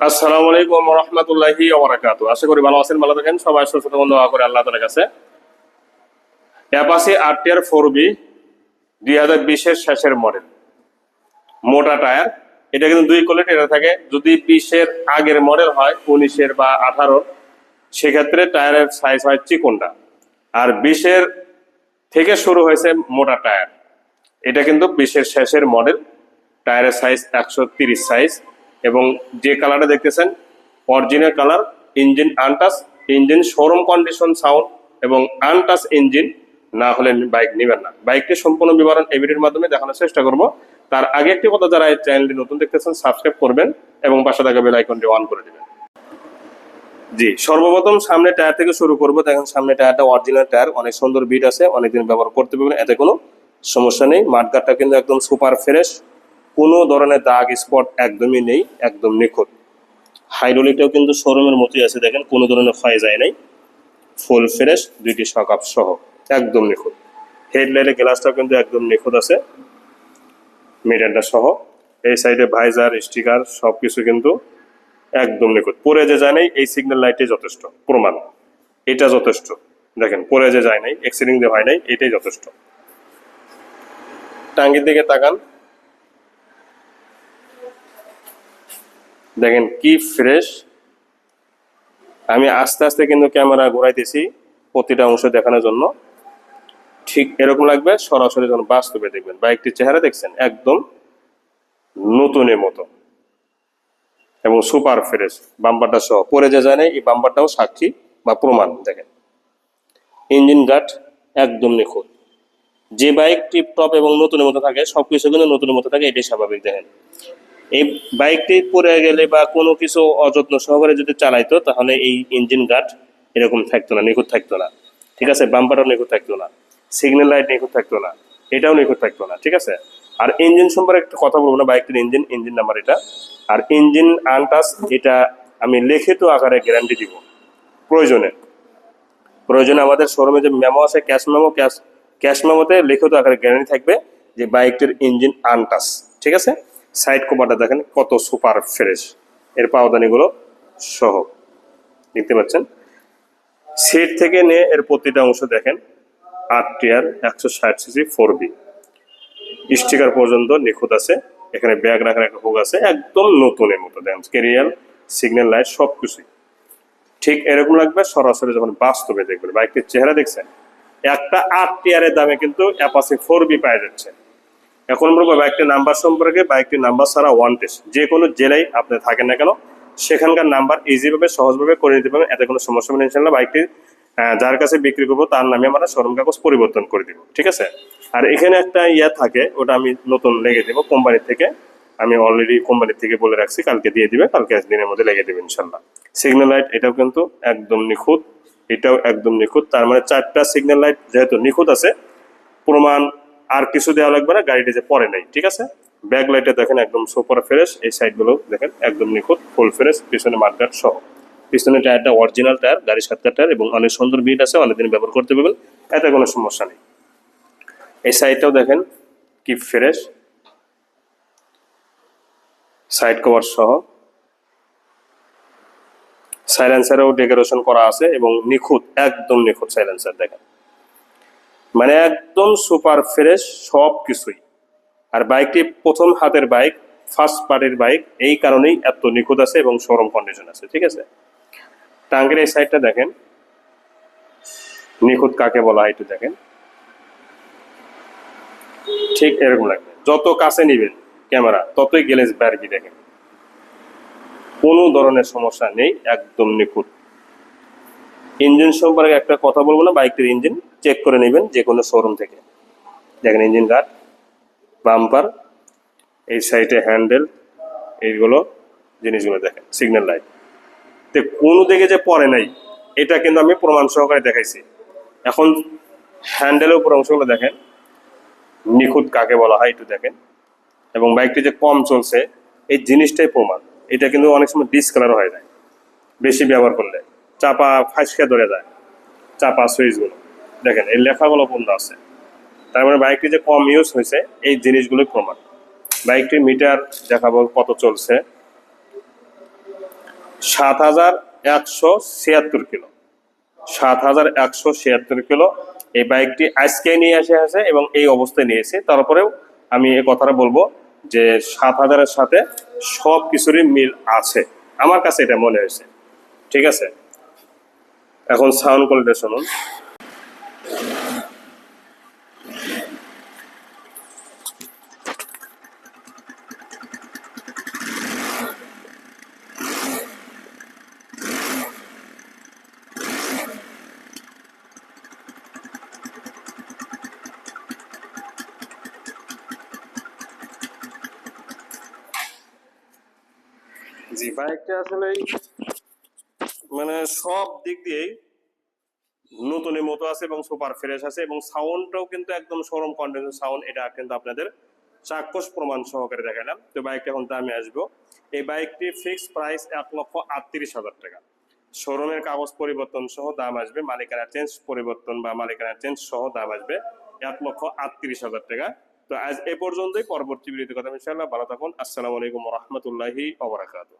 আসসালামু আলাইকুম রহমতুল্লাহি ওবরাকাতু আশা করি ভালো আছেন, ভালো থাকেন। সবাই সুস্থ থাকুন, দোয়া করে আল্লাহ তালার কাছে। অ্যাপাসি আরটিআর ফোর বি দুই হাজার বিশের শেষের মডেল মোটা টায়ার। এটা কিন্তু দুই কোয়ালিটি এটা থাকে। যদি বিশের আগের মডেল হয়, উনিশের বা আঠারোর, সেক্ষেত্রে টায়ারের সাইজ হয় চিকনটা। আর বিশের থেকে শুরু হয়েছে মোটা টায়ার। এটা কিন্তু বিশের শেষের মডেল টায়ারের সাইজ একশো তিরিশ সাইজ এবং যে কালারটা দেখতেছেন original colour engine untouched engine showroom condition sound এবং আনটাস ইঞ্জিন না হলে বাইক নেবেন না। বাইকটি সম্পূর্ণ বিবরণ এই ভিডিওর মাধ্যমে দেখানোর চেষ্টা করব। তার আগে একটি কথা যারা এই চ্যানেলটি নতুন দেখতেছেন সাবস্ক্রাইব করবেন এবং পাশে থাকা বেল আইকনটি অন করে দেবেন। জি, সর্বপ্রথম সামনে টায়ার থেকে শুরু করব। দেখেন সামনে টায়ারটা অরিজিনাল টায়ার অনেক সুন্দর বিট আছে, অনেকদিন ব্যবহার করতে পারবেন, এতে কোনো সমস্যা নেই। মাঠগাটটা কিন্তু একদম সুপার ফ্রেশ কোনো ধরনের দাগ স্পট একদমই নেই, একদম নিখুঁত। হাইড্রোলিকটাও কিন্তু শোরুমের মতোই আছে, দেখেন, কোনো ধরনের ক্ষয় যায় নাই। ফুল ফ্রেশ, দুইটি সকাপ সহ, একদম নিখুঁত। হেডলাইটের গ্লাসটাও কিন্তু একদম নিখুঁত আছে। মিটারটা সহ, এই সাইডে ভাইজার, স্টিকার সব কিছু কিন্তু একদম নিখুঁত। পরে যে যায় নাই, এই সিগন্যাল লাইটে যথেষ্ট, প্রমাণ। এটা যথেষ্ট। দেখেন, পরে যে যায় নাই এক্সিডিং যে হয় নাই, এটাই যথেষ্ট। টাঙ্গির দিকে তাকান। দেখেন কি ফ্রেশ আমি আস্তে আস্তে কিন্তু ক্যামেরা ঘোরাইতেছি প্রতিটা অংশ দেখানোর জন্য। ঠিক এরকম লাগবে সরাসরি যখন বাস্তবে দেখবেন। বাইকটির চেহারা দেখছেন, একদম নতুনের মতো। এবং সুপার ফ্রেশ বাম্পারটা সহ পরে যে জানে এই বাম্পারটাও সাক্ষী বা প্রমাণ দেখেন। ইঞ্জিন গার্ড একদম নিখুঁত। যে বাইক টিপ টপ এবং নতুনের মতো থাকে সব কিছু কিন্তু নতুনের মতো থাকে, এটাই স্বাভাবিক দেখেন। এই বাইকটি পরে গেলে বা কোনো কিছু অযত্ন সহকারে যদি চালাইতো, তাহলে এই ইঞ্জিন গার্ড এরকম থাকতো না, নিখুঁত থাকতো না। ঠিক আছে? বাম্পারও নিখুঁত থাকতো না। সিগন্যাল লাইট নিখুঁত থাকতো না। এটাও নিখুঁত থাকতো না। ঠিক আছে? আর ইঞ্জিন সম্পর্কে একটা কথা বলব না, বাইকটির ইঞ্জিন ইঞ্জিন নাম্বার এটা। আর ইঞ্জিন আনটাস এটা আমি লিখিত আকারে গ্যারান্টি দিব। প্রয়োজনে। প্রয়োজনে আমাদের শোরুমে যে মেমো আছে ক্যাশ মেমো ক্যাশ ক্যাশ মেমোতে লিখিত আকারে গ্যারান্টি থাকবে যে বাইকটির ইঞ্জিন আনটাস ঠিক আছে? সাইড কভারটা দেখেন, কত সুপার ফ্রেশ। এর পাওদানিগুলো সহ। দেখতে পাচ্ছেন? সিট থেকে নিয়ে এর প্রতিটা অংশ দেখেন, আট টিয়ার, একশো ষাট সিসি, ফোর বি। স্টিকার পর্যন্ত নিখুঁত আছে। এখানে ব্যাগ রাখার একটা হোক আছে, একদম নতুনের মতো। দেখেন কেরিয়াল সিগন্যাল লাইট সব কিছুই ঠিক এরকম লাগবে সরাসরি যখন বাস্তবে দেখবেন। বাইকটির চেহারা দেখছেন, একটা আট টিয়ারের দামে কিন্তু অ্যাপাসি ফোর বি পাওয়া যাচ্ছে। এখন বলব বাইকটির নাম্বার সম্পর্কে বাইকটির নাম্বার ছাড়া ওয়ান টেস্ট যে কোনো জেলায় আপনি থাকেন না কেন, সেখানকার নাম্বার ইজিভাবে সহজভাবে করে নিতে পারবেন, এতে কোনো সমস্যা হবে না বাইকটি যার কাছে বিক্রি করব, তার নামে আমরা শোরুম কাগজ পরিবর্তন করে দিব, ঠিক আছে? আর এখানে একটা ইয়া থাকে, ওটা আমি নতুন লেগে দেবো কোম্পানি থেকে, আমি অলরেডি কোম্পানি থেকে বলে রাখছি, কালকে দিয়ে দিবে, কালকে দিনের মধ্যে লেগে দেবে ইনশাল্লাহ সিগন্যাল লাইট এটাও কিন্তু একদম নিখুঁত, এটাও একদম নিখুঁত, তার মানে চারটা সিগন্যাল লাইট যেহেতু নিখুঁত আছে, প্রমাণ আর কিছু দেওয়া লাগবে না, গাড়িটা যে পরে নাই, ঠিক আছে? ব্যাক লাইটে দেখেন একদম সুপার ফ্রেশ এই সাইডগুলো দেখেন একদম নিখুঁত ফুল ফ্রেশ পিছনে মার্কার সহ। পিছনে টায়ারটা অরিজিনাল টায়ার গাড়ির সাতটা টায়ার এবং অনেক সুন্দর বিট আছে, অনেকদিন ব্যবহার করতে পারবেন, এতে কোনো সমস্যা নেই। এই সাইডটাও দেখেন কি ফ্রেশ সাইড কভার সহ। সাইলেন্সারেও ডেকোরেশন করা আছে এবং নিখুঁত, একদম নিখুঁত সাইলেন্সার দেখেন। মানে একদম সুপার ফ্রেশ সব কিছুই আর বাইকটি প্রথম হাতের বাইক, ফার্স্ট পার্টির বাইক, এই কারণেই এত নিখুঁত আছে এবং শোরুম কন্ডিশন আছে, ঠিক আছে? টাঙ্গের এই সাইডটা দেখেন। নিখুঁত কাকে বলা হয় একটু দেখেন। ঠিক এরকম লাগবে। যত কাছে নিবেন ক্যামেরা, ততই গ্যালেজ ব্যারকি দেখেন। কোনো ধরনের সমস্যা নেই, একদম নিখুঁত। ইঞ্জিন সম্পর্কে একটা কথা বলব না, বাইকটির ইঞ্জিন। চেক করে নেবেন যে কোনো শোরুম থেকে। দেখেন ইঞ্জিন গার্ড বাম্পার এই সাইডে হ্যান্ডেল এইগুলো জিনিসগুলো দেখেন সিগন্যাল লাইট তো কোনো দিকে যে পড়ে নাই, এটা কিন্তু আমি প্রমাণ সহকারে দেখাইছি। এখন হ্যান্ডেলের উপর অংশগুলো দেখেন, নিখুঁত কাকে বলা হয় একটু দেখেন। এবং বাইকটি যে কম চলছে, এই জিনিসটাই প্রমাণ। এটা কিন্তু অনেক সময় ডিসকালার হয়ে যায়, বেশি ব্যবহার করলে। চাপা ফাঁসকে ধরে যায়, চাপা সুইচগুলো দেখেন, এই লেখাগুলো বন্ধ আছে। তার মানে বাইকটি যে কম ইউজ হয়েছে, এই জিনিসগুলোই প্রমাণ। বাইকটির মিটার দেখাবো কত চলছে। সাত হাজার একশো ছিয়াত্তর কিলো। সাত হাজার একশো ছিয়াত্তর কিলো। এই বাইকটি আজকে নিয়ে আসে আছে এবং এই অবস্থায় নিয়েছে তারপরেও আমি এই কথাটা বলব যে সাত হাজারের সাথে সব কিছুরই মিল আছে। আমার কাছে এটা মনে হয়েছে। ঠিক আছে? এখন সাউন্ড কোয়ালিটি শুনুন। জি, বাইকটা আসলে মানে সব দিক দিয়েই নতুনের মতো আছে এবং সুপার ফ্রেশ আছে এবং সাউন্ডটাও কিন্তু একদম সরম কন্ডেন্স সাউন্ড এটা কিন্তু আপনাদের চাক্ষুষ প্রমাণ সহকারে দেখালাম। তো বাইকটা এখন দামে আসব। এই বাইকটি ফিক্সড প্রাইস এক লক্ষ আটত্রিশ হাজার টাকা। শোরুমের কাগজ পরিবর্তন সহ দাম আসবে, মালিকানা চেঞ্জ পরিবর্তন বা মালিকানা চেঞ্জ সহ দাম আসবে এক লক্ষ আটত্রিশ হাজার টাকা। তো আজ এ পর্যন্তই, পরবর্তী ভিডিওতে কথা ইনশাআল্লাহ। ভালো থাকুন, আসসালামু আলাইকুম রহমতুল্লাহি ওবরাকাতুহ